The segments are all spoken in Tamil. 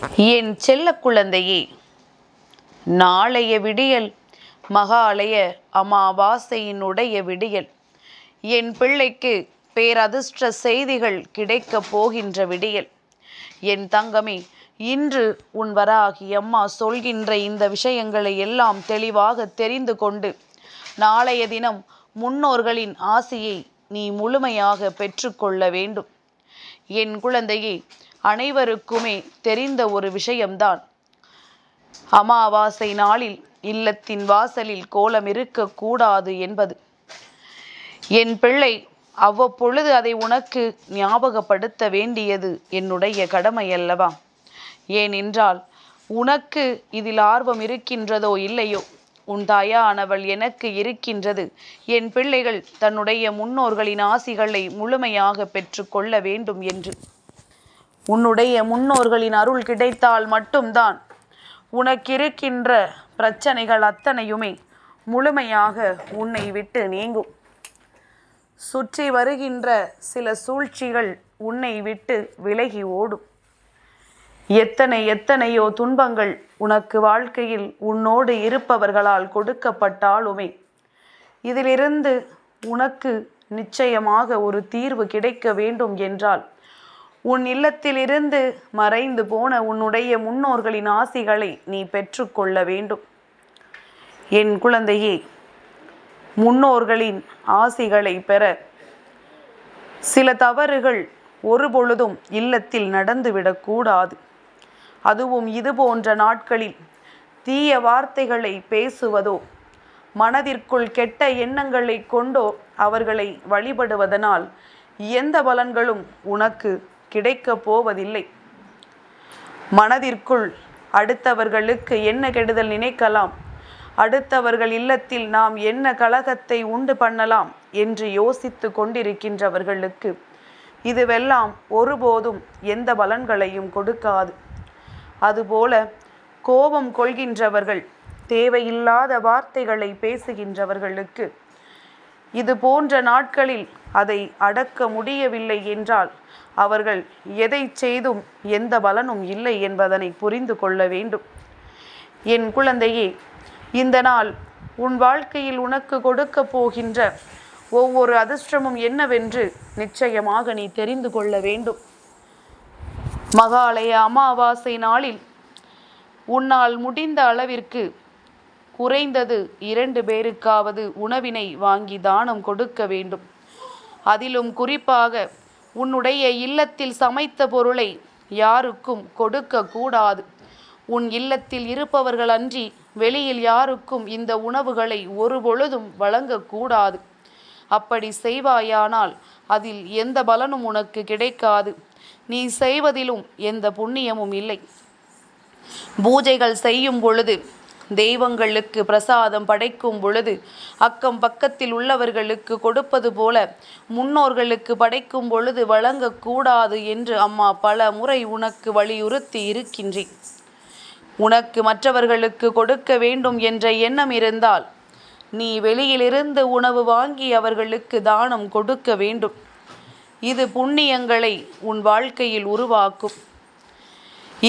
என் செல்ல குழந்தையே நாளைய விடியல் மகாலய அமாவாசையினுடைய விடியல். என் பிள்ளைக்கு பேரதிர்ஷ்ட செய்திகள் கிடைக்கப் போகின்ற விடியல். என் தங்கமே இன்று உன் வராகி அம்மா சொல்கின்ற இந்த விஷயங்களை எல்லாம் தெளிவாக தெரிந்து கொண்டு நாளைய தினம் முன்னோர்களின் ஆசையை நீ முழுமையாக பெற்றுக்கொள்ள வேண்டும். என் குழந்தையே அனைவருக்குமே தெரிந்த ஒரு விஷயம்தான். அமாவாசை நாளில் இல்லத்தின் வாசலில் கோலம் இருக்கக்கூடாது என்பது. என் பிள்ளை அவ்வப்பொழுது அதை உனக்கு ஞாபகப்படுத்த வேண்டியது என்னுடைய கடமை அல்லவா ஏனென்றால் உனக்கு இதில் ஆர்வம் இருக்கின்றதோ இல்லையோ? உன் தாயானவள் எனக்கு இருக்கின்றது. என் பிள்ளைகள் தன்னுடைய முன்னோர்களின் ஆசிகளை முழுமையாக பெற்றுக்கொள்ள வேண்டும் என்று. உன்னுடைய முன்னோர்களின் அருள் கிடைத்தால் மட்டும்தான் உனக்கிருக்கின்ற பிரச்சனைகள் அத்தனையுமே முழுமையாக உன்னை விட்டு நீங்கும். சுற்றி வருகின்ற சில சூழ்ச்சிகள் உன்னை விட்டு விலகி ஓடும். எத்தனை எத்தனையோ துன்பங்கள் உனக்கு வாழ்க்கையில் உன்னோடு இருப்பவர்களால் கொடுக்கப்பட்டாலுமே இதிலிருந்து உனக்கு நிச்சயமாக ஒரு தீர்வு கிடைக்க வேண்டும் என்றால் உன் இல்லத்திலிருந்து மறைந்து போன உன்னுடைய முன்னோர்களின் ஆசிகளை நீ பெற்றுக்கொள்ள வேண்டும். என் குழந்தையே முன்னோர்களின் ஆசிகளை பெற சில தவறுகள் ஒருபொழுதும் இல்லத்தில் நடந்துவிடக்கூடாது அதுவும் இது போன்ற நாட்களில் தீய வார்த்தைகளை பேசுவதோ மனதிற்குள் கெட்ட எண்ணங்களை கொண்டோ அவர்களை வழிபடுவதனால் எந்த பலன்களும் உனக்கு கிடைக்கப் போவதில்லை. மனதிற்குள் அடுத்தவர்களுக்கு என்ன கெடுதல் நினைக்கலாம்? அடுத்தவர்கள் இல்லத்தில் நாம் என்ன கலகத்தை உண்டு பண்ணலாம் என்று யோசித்து கொண்டிருக்கின்றவர்களுக்கு இதுவெல்லாம் ஒருபோதும் எந்த பலன்களையும் கொடுக்காது. அதுபோல கோபம் கொள்கின்றவர்கள் தேவையில்லாத வார்த்தைகளை பேசுகின்றவர்களுக்கு இது போன்ற நாட்களில் அதை அடக்க முடியவில்லை என்றால் அவர்கள் எதை செய்தும் எந்த பலனும் இல்லை என்பதனை புரிந்து கொள்ள வேண்டும். என் குழந்தையே இந்த நாள் உன் வாழ்க்கையில் உனக்கு கொடுக்க போகின்ற ஒவ்வொரு அதிர்ஷ்டமும் என்னவென்று நிச்சயமாக நீ தெரிந்து கொள்ள வேண்டும். மகாலய அமாவாசை நாளில் உன்னால் முடிந்த அளவிற்கு குறைந்தது இரண்டு பேருக்காவது உணவினை வாங்கி தானம் கொடுக்க வேண்டும். அதிலும் குறிப்பாக உன்னுடைய இல்லத்தில் சமைத்த பொருளை யாருக்கும் கொடுக்க கூடாது. உன் இல்லத்தில் இருப்பவர்கள் அன்றி வெளியில் யாருக்கும் இந்த உணவுகளை ஒருபொழுதும் வழங்கக்கூடாது அப்படி செய்வாயானால் அதில் எந்த பலனும் உனக்கு கிடைக்காது. நீ செய்வதிலும் எந்த புண்ணியமும் இல்லை. பூஜைகள் செய்யும் பொழுது தெய்வங்களுக்கு பிரசாதம் படைக்கும் பொழுது அக்கம் பக்கத்தில் உள்ளவர்களுக்கு கொடுப்பது போல முன்னோர்களுக்கு படைக்கும் பொழுது வழங்கக்கூடாது என்று அம்மா பல முறை உனக்கு வலியுறுத்தி இருக்கின்றேன். உனக்கு மற்றவர்களுக்கு கொடுக்க வேண்டும் என்ற எண்ணம் இருந்தால் நீ வெளியிலிருந்து உணவு வாங்கி அவர்களுக்கு தானம் கொடுக்க வேண்டும். இது புண்ணியங்களை உன் வாழ்க்கையில் உருவாக்கும்.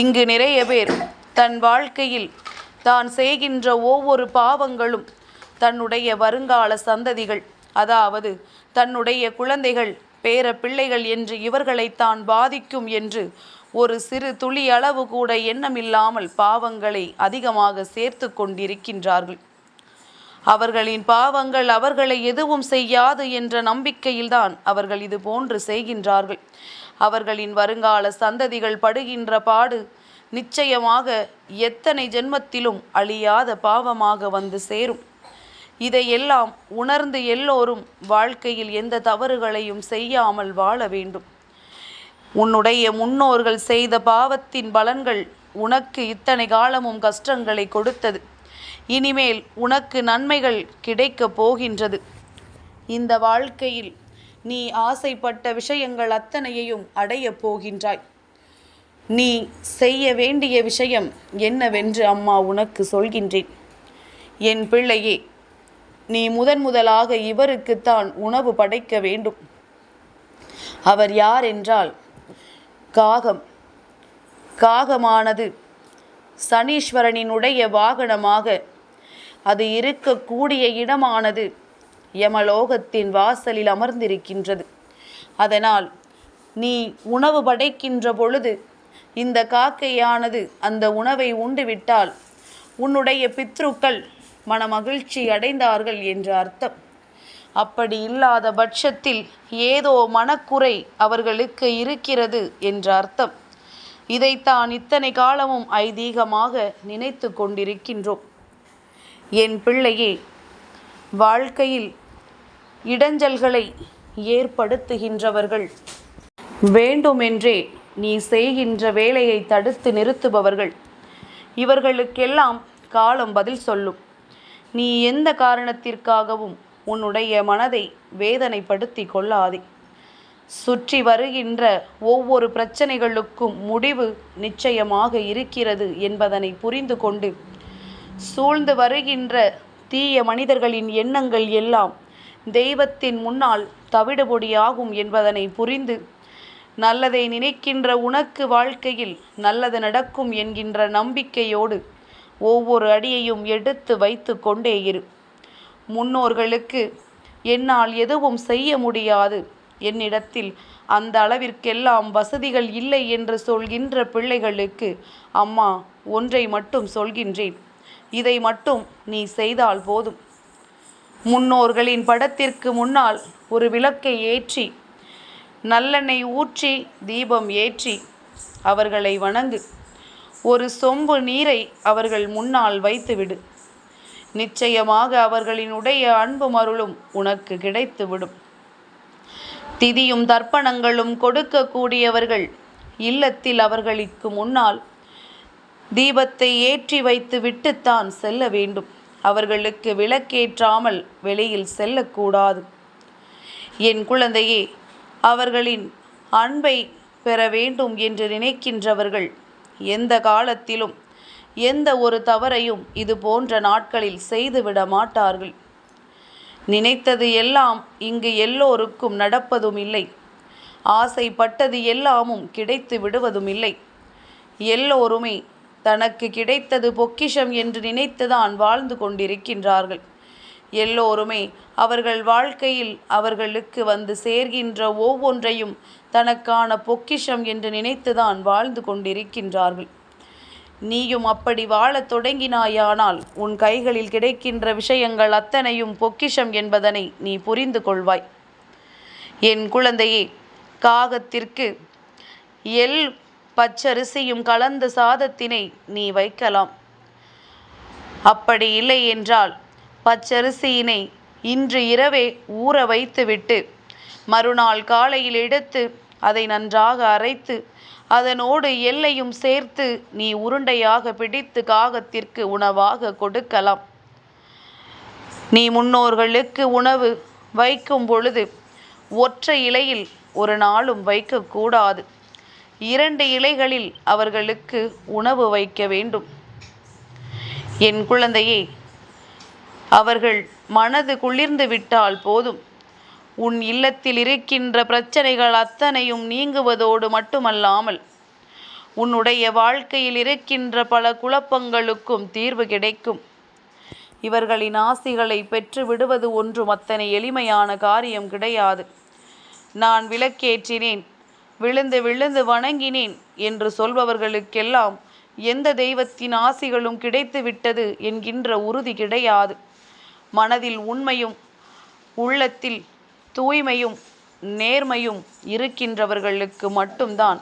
இங்கு நிறைய பேர் தன் வாழ்க்கையில் தான் செய்கின்ற ஒவ்வொரு பாவங்களும் தன்னுடைய வருங்கால சந்ததிகள் அதாவது தன்னுடைய குழந்தைகள் பேர பிள்ளைகள் என்று இவர்களை தான் பாதிக்கும் என்று ஒரு சிறு துளி அளவு கூட எண்ணமில்லாமல் பாவங்களை அதிகமாக சேர்த்து கொண்டிருக்கின்றார்கள். அவர்களின் பாவங்கள் அவர்களை எதுவும் செய்யாது என்ற நம்பிக்கையில்தான் அவர்கள் இது போன்று செய்கின்றார்கள். அவர்களின் வருங்கால சந்ததிகள் படுகின்ற பாடு நிச்சயமாக எத்தனை ஜென்மத்திலும் அழியாத பாவமாக வந்து சேரும். இதையெல்லாம் உணர்ந்து எல்லோரும் வாழ்க்கையில் எந்த தவறுகளையும் செய்யாமல் வாழ வேண்டும். உன்னுடைய முன்னோர்கள் செய்த பாவத்தின் பலன்கள் உனக்கு இத்தனை காலமும் கஷ்டங்களை கொடுத்தது. இனிமேல் உனக்கு நன்மைகள் கிடைக்கப் போகின்றது. இந்த வாழ்க்கையில் நீ ஆசைப்பட்ட விஷயங்கள் அத்தனையையும் அடையப் போகின்றாய். நீ செய்ய வேண்டிய விஷயம் என்னவென்று அம்மா உனக்கு சொல்கின்றேன். என் பிள்ளையே நீ முதன் முதலாக இவருக்குத்தான் உணவு படைக்க வேண்டும். அவர் யார் என்றால் காகம். காகமானது சனீஸ்வரனினுடைய வாகனமாக அது இருக்கக்கூடிய இடமானது யமலோகத்தின் வாசலில் அமர்ந்திருக்கின்றது. அதனால் நீ உணவு படைக்கின்ற பொழுது இந்த காக்கையானது அந்த உணவை உண்டுவிட்டால் உன்னுடைய பித்ருக்கள் மனமகிழ்ச்சி அடைந்தார்கள் என்று அர்த்தம். அப்படி இல்லாத பட்சத்தில் ஏதோ மனக்குறை அவர்களுக்கு இருக்கிறது என்ற அர்த்தம். இதைத்தான் இத்தனை காலமும் ஐதீகமாக நினைத்து கொண்டிருக்கின்றோம். என் பிள்ளையே வாழ்க்கையில் இடைஞ்சல்களை ஏற்படுத்துகின்றவர்கள். வேண்டுமென்றே நீ செய்கின்ற வேலையை தடுத்து நிறுத்துபவர்கள். இவர்களுக்கெல்லாம் காலம் பதில் சொல்லும். நீ எந்த காரணத்திற்காகவும் உன்னுடைய மனதை வேதனைப்படுத்தி கொள்ளாதே. சுற்றி வருகின்ற ஒவ்வொரு பிரச்சனைகளுக்கும் முடிவு நிச்சயமாக இருக்கிறது என்பதனை புரிந்து கொண்டு சூழ்ந்து வருகின்ற தீய மனிதர்களின் எண்ணங்கள் எல்லாம் தெய்வத்தின் முன்னால் தவிடுபொடியாகும் என்பதனை புரிந்து நல்லதை நினைக்கின்ற உனக்கு வாழ்க்கையில் நல்லது நடக்கும் என்கின்ற நம்பிக்கையோடு ஒவ்வொரு அடியையும் எடுத்து வைத்து கொண்டே இரு. முன்னோர்களுக்கு என்னால் எதுவும் செய்ய முடியாது. என்னிடத்தில் அந்த அளவிற்கெல்லாம் வசதிகள் இல்லை என்று சொல்கின்ற பிள்ளைகளுக்கு அம்மா ஒன்றை மட்டும் சொல்கின்றேன். இதை மட்டும் நீ செய்தால் போதும். முன்னோர்களின் படத்திற்கு முன்னால் ஒரு விளக்கை ஏற்றி நல்லெண்ணெய் ஊற்றி தீபம் ஏற்றி அவர்களை வணங்கு. ஒரு சொம்பு நீரை அவர்கள் முன்னால் வைத்துவிடு. நிச்சயமாக அவர்களின் உடைய அன்பும் அருளும் உனக்கு கிடைத்துவிடும். திதியும் தர்ப்பணங்களும் கொடுக்கக்கூடியவர்கள் இல்லத்தில் அவர்களுக்கு முன்னால் தீபத்தை ஏற்றி வைத்து விட்டுத்தான் செல்ல வேண்டும். அவர்களுக்கு விளக்கேற்றாமல் வெளியில் செல்லக்கூடாது. என் குழந்தையே அவர்களின் அன்பை பெற வேண்டும் என்று நினைக்கின்றவர்கள் எந்த காலத்திலும் எந்த ஒரு தவறையும் இது போன்ற நாட்களில் செய்துவிட மாட்டார்கள். நினைத்தது எல்லாம் இங்கு எல்லோருக்கும் நடப்பதும் இல்லை. ஆசைப்பட்டது எல்லாமும் கிடைத்து விடுவதும் இல்லை. எல்லோருமே தனக்கு கிடைத்தது பொக்கிஷம் என்று நினைத்துதான் வாழ்ந்து கொண்டிருக்கின்றார்கள். எல்லோருமே அவர்கள் வாழ்க்கையில் அவர்களுக்கு வந்து சேர்கின்ற ஒவ்வொன்றையும் தனக்கான பொக்கிஷம் என்று நினைத்துதான் வாழ்ந்து கொண்டிருக்கின்றார்கள். நீயும் அப்படி வாழத் தொடங்கினாயானால் உன் கைகளில் கிடைக்கின்ற விஷயங்கள் அத்தனையும் பொக்கிஷம் என்பதனை நீ புரிந்து கொள்வாய். என் குழந்தையே காகத்திற்கு எல் பச்சரிசியும் கலந்த சாதத்தினை நீ வைக்கலாம். அப்படி இல்லை என்றால் பச்சரிசியினை இன்று இரவே ஊற வைத்துவிட்டு மறுநாள் காலையில் எடுத்து அதை நன்றாக அரைத்து அதனோடு எல்லையும் சேர்த்து நீ உருண்டையாக பிடித்து காகத்திற்கு உணவாக கொடுக்கலாம். நீ முன்னோர்களுக்கு உணவு வைக்கும் பொழுது ஒற்றை இலையில் ஒரு நாளும் வைக்கக்கூடாது. இரண்டு இலைகளில் அவர்களுக்கு உணவு வைக்க வேண்டும். என் குழந்தையே அவர்கள் மனது குளிர்ந்து விட்டால் போதும். உன் இல்லத்தில் இருக்கின்ற பிரச்சனைகள் அத்தனையும் நீங்குவதோடு மட்டுமல்லாமல் உன்னுடைய வாழ்க்கையில் இருக்கின்ற பல குழப்பங்களுக்கும் தீர்வு கிடைக்கும். இவர்களின் ஆசிகளை பெற்று விடுவது ஒன்றும் அத்தனை எளிமையான காரியம் கிடையாது. நான் விளக்கேற்றினேன். விழுந்து விழுந்து வணங்கினேன் என்று சொல்பவர்களுக்கெல்லாம் எந்த தெய்வத்தின் ஆசிகளும் கிடைத்து விட்டது என்கின்ற உறுதி கிடையாது. மனதில் உண்மையும் உள்ளத்தில் தூய்மையும் நேர்மையும் இருக்கின்றவர்களுக்கு மட்டும்தான்.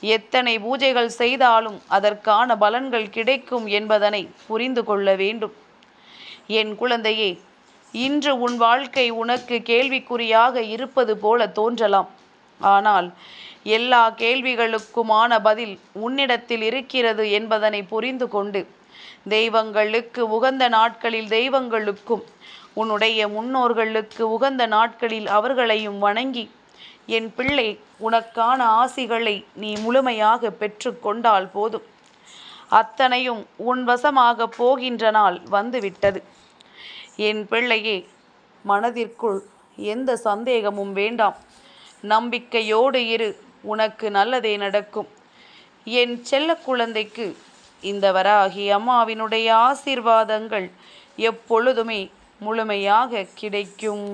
எத்தனை பூஜைகள் செய்தாலும் அதற்கான பலன்கள் கிடைக்கும் என்பதனை புரிந்து கொள்ள வேண்டும். என் குழந்தையே இன்று உன் வாழ்க்கை உனக்கு கேள்விக்குறியாக இருப்பது போல தோன்றலாம். ஆனால் எல்லா கேள்விகளுக்குமான பதில் உன்னிடத்தில் இருக்கிறது என்பதனை புரிந்து கொண்டு தெய்வங்களுக்கு உகந்த நாட்களில் தெய்வங்களுக்கும் உன்னுடைய முன்னோர்களுக்கு உகந்த நாட்களில் அவர்களையும் வணங்கி என் பிள்ளை உனக்கான ஆசிகளை நீ முழுமையாக பெற்றுக்கொண்டால் போதும். அத்தனையும் உன் வசமாக போகின்ற நாள் வந்துவிட்டது. என் பிள்ளையே மனதிற்குள் எந்த சந்தேகமும் வேண்டாம். நம்பிக்கையோடு இரு உனக்கு நல்லதே நடக்கும். என் செல்ல குழந்தைக்கு இந்த வராகி அம்மாவினுடைய ஆசீர்வாதங்கள் எப்பொழுதுமே முழுமையாக கிடைக்கும்.